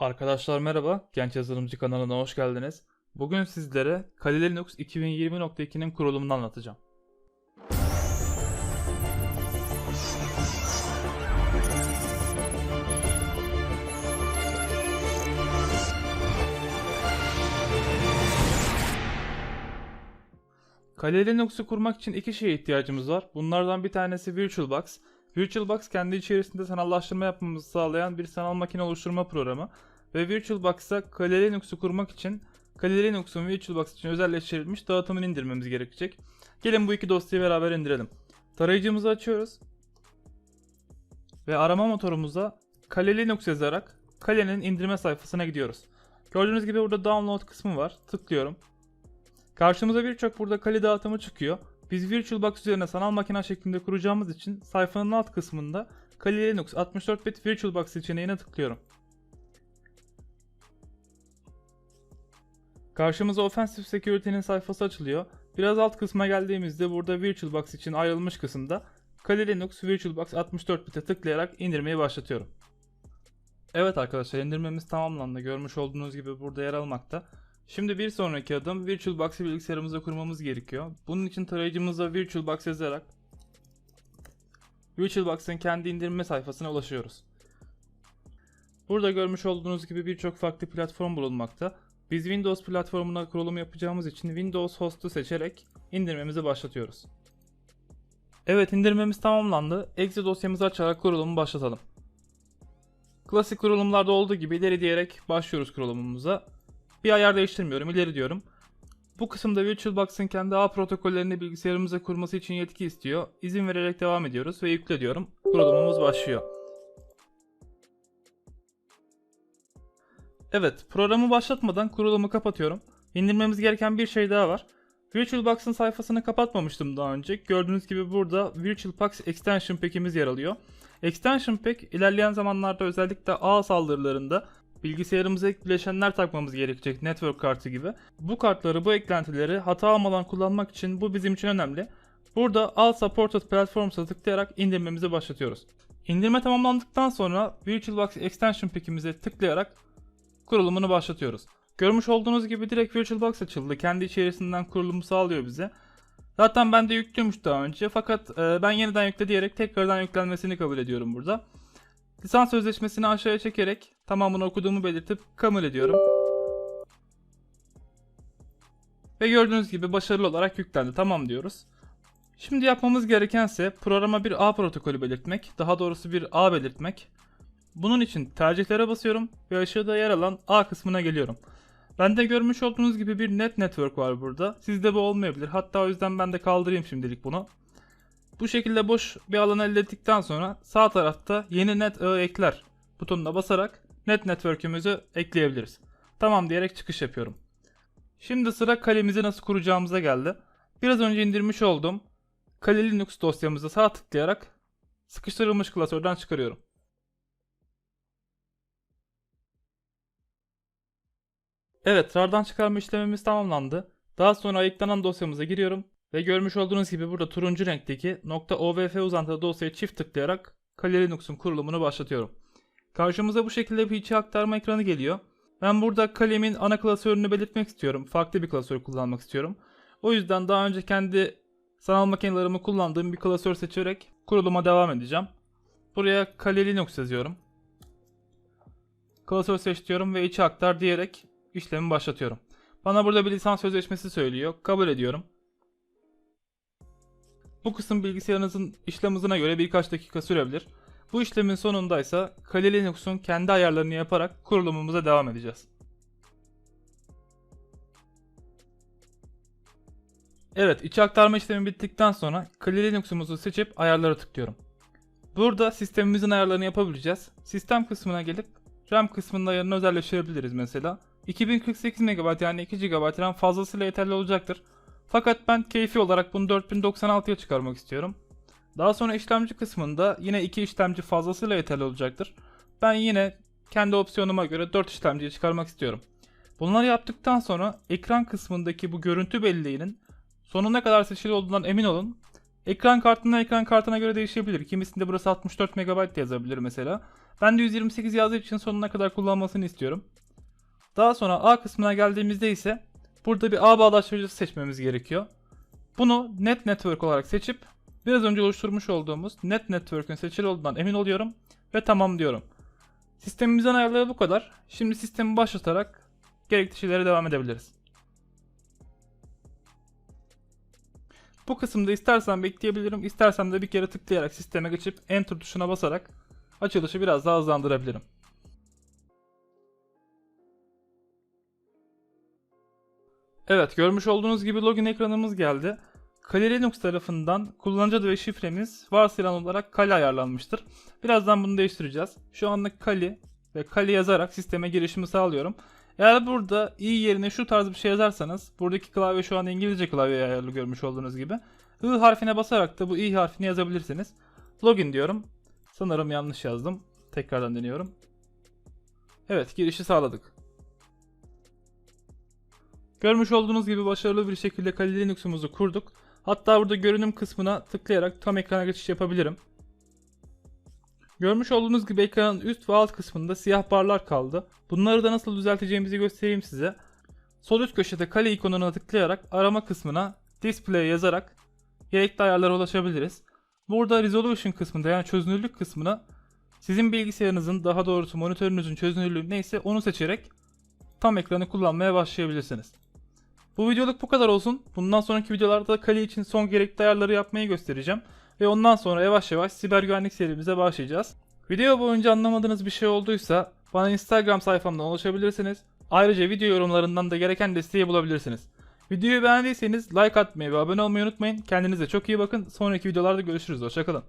Arkadaşlar merhaba, Genç Yazılımcı kanalına hoş geldiniz. Bugün sizlere Kali Linux 2020.2'nin kurulumunu anlatacağım. Kali Linux'u kurmak için iki şeye ihtiyacımız var. Bunlardan bir tanesi VirtualBox. VirtualBox kendi içerisinde sanallaştırma yapmamızı sağlayan bir sanal makine oluşturma programı. Ve VirtualBox'a Kali Linux'u kurmak için Kali Linux'un VirtualBox için özelleştirilmiş dağıtımını indirmemiz gerekecek. Gelin bu iki dosyayı beraber indirelim. Tarayıcımızı açıyoruz. Ve arama motorumuza Kali Linux yazarak Kali'nin indirme sayfasına gidiyoruz. Gördüğünüz gibi burada download kısmı var. Tıklıyorum. Karşımıza birçok burada Kali dağıtımı çıkıyor. Biz VirtualBox üzerine sanal makine şeklinde kuracağımız için sayfanın alt kısmında Kali Linux 64 bit VirtualBox seçeneğine tıklıyorum. Karşımıza Offensive Security'nin sayfası açılıyor. Biraz alt kısma geldiğimizde burada VirtualBox için ayrılmış kısımda Kali Linux VirtualBox 64 bit'e tıklayarak indirmeyi başlatıyorum. Evet arkadaşlar indirmemiz tamamlandı. Görmüş olduğunuz gibi burada yer almakta. Şimdi bir sonraki adım VirtualBox'ı bilgisayarımıza kurmamız gerekiyor. Bunun için tarayıcımıza VirtualBox yazarak VirtualBox'ın kendi indirme sayfasına ulaşıyoruz. Burada görmüş olduğunuz gibi birçok farklı platform bulunmakta. Biz Windows platformuna kurulum yapacağımız için Windows Host'u seçerek indirmemizi başlatıyoruz. Evet indirmemiz tamamlandı. Exe dosyamızı açarak kurulumu başlatalım. Klasik kurulumlarda olduğu gibi ileri diyerek başlıyoruz kurulumumuza. Bir ayar değiştirmiyorum, ileri diyorum. Bu kısımda VirtualBox'ın kendi ağ protokollerini bilgisayarımıza kurması için yetki istiyor. İzin vererek devam ediyoruz ve yükle diyorum. Kurulumumuz başlıyor. Evet, programı başlatmadan kurulumu kapatıyorum. İndirmemiz gereken bir şey daha var. VirtualBox'ın sayfasını kapatmamıştım daha önce. Gördüğünüz gibi burada VirtualBox Extension Pack'imiz yer alıyor. Extension Pack ilerleyen zamanlarda özellikle ağ saldırılarında bilgisayarımıza ek bileşenler takmamız gerekecek network kartı gibi. Bu kartları, bu eklentileri hata almadan kullanmak için bu bizim için önemli. Burada All Supported Platforms'a tıklayarak indirmemizi başlatıyoruz. İndirme tamamlandıktan sonra VirtualBox Extension Pack'imize tıklayarak kurulumunu başlatıyoruz. Görmüş olduğunuz gibi direkt VirtualBox açıldı. Kendi içerisinden kurulumu sağlıyor bize. Zaten ben de yüklüymüş daha önce fakat e, ben yeniden yükle diyerek tekrardan yüklenmesini kabul ediyorum burada. Lisans sözleşmesini aşağıya çekerek tamamını okuduğumu belirtip kabul ediyorum. Ve gördüğünüz gibi başarılı olarak yüklendi. Tamam diyoruz. Şimdi yapmamız gerekense programa bir A protokolü belirtmek, daha doğrusu bir A belirtmek. Bunun için tercihlere basıyorum ve aşağıda yer alan A kısmına geliyorum. Bende görmüş olduğunuz gibi bir net network var burada. Sizde bu olmayabilir. Hatta o yüzden ben de kaldırayım şimdilik bunu. Bu şekilde boş bir alan elde ettikten sonra sağ tarafta yeni net ağı ekler butonuna basarak net network'ümüzü ekleyebiliriz. Tamam diyerek çıkış yapıyorum. Şimdi sıra kalemizi nasıl kuracağımıza geldi. Biraz önce indirmiş olduğum Kali Linux dosyamızı sağ tıklayarak sıkıştırılmış klasörden çıkarıyorum. Evet, RAR'dan çıkarma işlemimiz tamamlandı. Daha sonra ayıklanan dosyamıza giriyorum ve görmüş olduğunuz gibi burada turuncu renkteki .ovf uzantılı dosyaya çift tıklayarak Kali Linux'un kurulumunu başlatıyorum. Karşımıza bu şekilde bir içi aktarma ekranı geliyor. Ben burada Kali'min ana klasörünü belirtmek istiyorum. Farklı bir klasör kullanmak istiyorum. O yüzden daha önce kendi sanal makinelerimi kullandığım bir klasör seçerek kuruluma devam edeceğim. Buraya Kali Linux yazıyorum. Klasör seç diyorum ve içi aktar diyerek işlemi başlatıyorum. Bana burada bir lisans sözleşmesi söylüyor. Kabul ediyorum. Bu kısım bilgisayarınızın işlem hızına göre birkaç dakika sürebilir. Bu işlemin sonundaysa Kali Linux'un kendi ayarlarını yaparak kurulumumuza devam edeceğiz. Evet, içi aktarma işlemi bittikten sonra Kali Linux'umuzu seçip ayarlara tıklıyorum. Burada sistemimizin ayarlarını yapabileceğiz. Sistem kısmına gelip RAM kısmının ayarını özelleştirebiliriz mesela. 2048 MB yani 2 GB RAM fazlasıyla yeterli olacaktır. Fakat ben keyfi olarak bunu 4096'ya çıkarmak istiyorum. Daha sonra işlemci kısmında yine 2 işlemci fazlasıyla yeterli olacaktır. Ben yine kendi opsiyonuma göre 4 işlemciyi çıkarmak istiyorum. Bunları yaptıktan sonra ekran kısmındaki bu görüntü belleğinin sonuna kadar seçili olduğundan emin olun. Ekran kartından ekran kartına göre değişebilir. Kimisinde burası 64 MB yazabilir mesela. Ben de 128 yazdığı için sonuna kadar kullanmasını istiyorum. Daha sonra A kısmına geldiğimizde ise burada bir ağ bağdaştırıcısı seçmemiz gerekiyor. Bunu Net Network olarak seçip biraz önce oluşturmuş olduğumuz Net Network'ün seçili olduğundan emin oluyorum ve tamam diyorum. Sistemimizin ayarları bu kadar. Şimdi sistemi başlatarak gerekli şeylere devam edebiliriz. Bu kısımda istersen bekleyebilirim, istersem de bir kere tıklayarak sisteme geçip Enter tuşuna basarak açılışı biraz daha hızlandırabilirim. Evet, görmüş olduğunuz gibi login ekranımız geldi. Kali Linux tarafından kullanıcı adı ve şifremiz varsayılan olarak Kali ayarlanmıştır. Birazdan bunu değiştireceğiz. Şu anlık Kali ve Kali yazarak sisteme girişimi sağlıyorum. Eğer burada i yerine şu tarz bir şey yazarsanız, buradaki klavye şu an İngilizce klavye ayarlı görmüş olduğunuz gibi. I harfine basarak da bu i harfini yazabilirsiniz. Login diyorum. Sanırım yanlış yazdım. Tekrardan deniyorum. Evet, girişi sağladık. Görmüş olduğunuz gibi başarılı bir şekilde Kali Linux'umuzu kurduk. Hatta burada görünüm kısmına tıklayarak tam ekrana geçiş yapabilirim. Görmüş olduğunuz gibi ekranın üst ve alt kısmında siyah barlar kaldı. Bunları da nasıl düzelteceğimizi göstereyim size. Sol üst köşede kale ikonuna tıklayarak arama kısmına display yazarak gerekli ayarlara ulaşabiliriz. Burada resolution kısmında yani çözünürlük kısmına sizin bilgisayarınızın daha doğrusu monitörünüzün çözünürlüğü neyse onu seçerek tam ekranı kullanmaya başlayabilirsiniz. Bu videoluk bu kadar olsun. Bundan sonraki videolarda Kali için son gerekli ayarları yapmayı göstereceğim. Ve ondan sonra yavaş yavaş siber güvenlik serimize başlayacağız. Video boyunca anlamadığınız bir şey olduysa bana Instagram sayfamdan ulaşabilirsiniz. Ayrıca video yorumlarından da gereken desteği bulabilirsiniz. Videoyu beğendiyseniz like atmayı ve abone olmayı unutmayın. Kendinize çok iyi bakın. Sonraki videolarda görüşürüz. Hoşçakalın.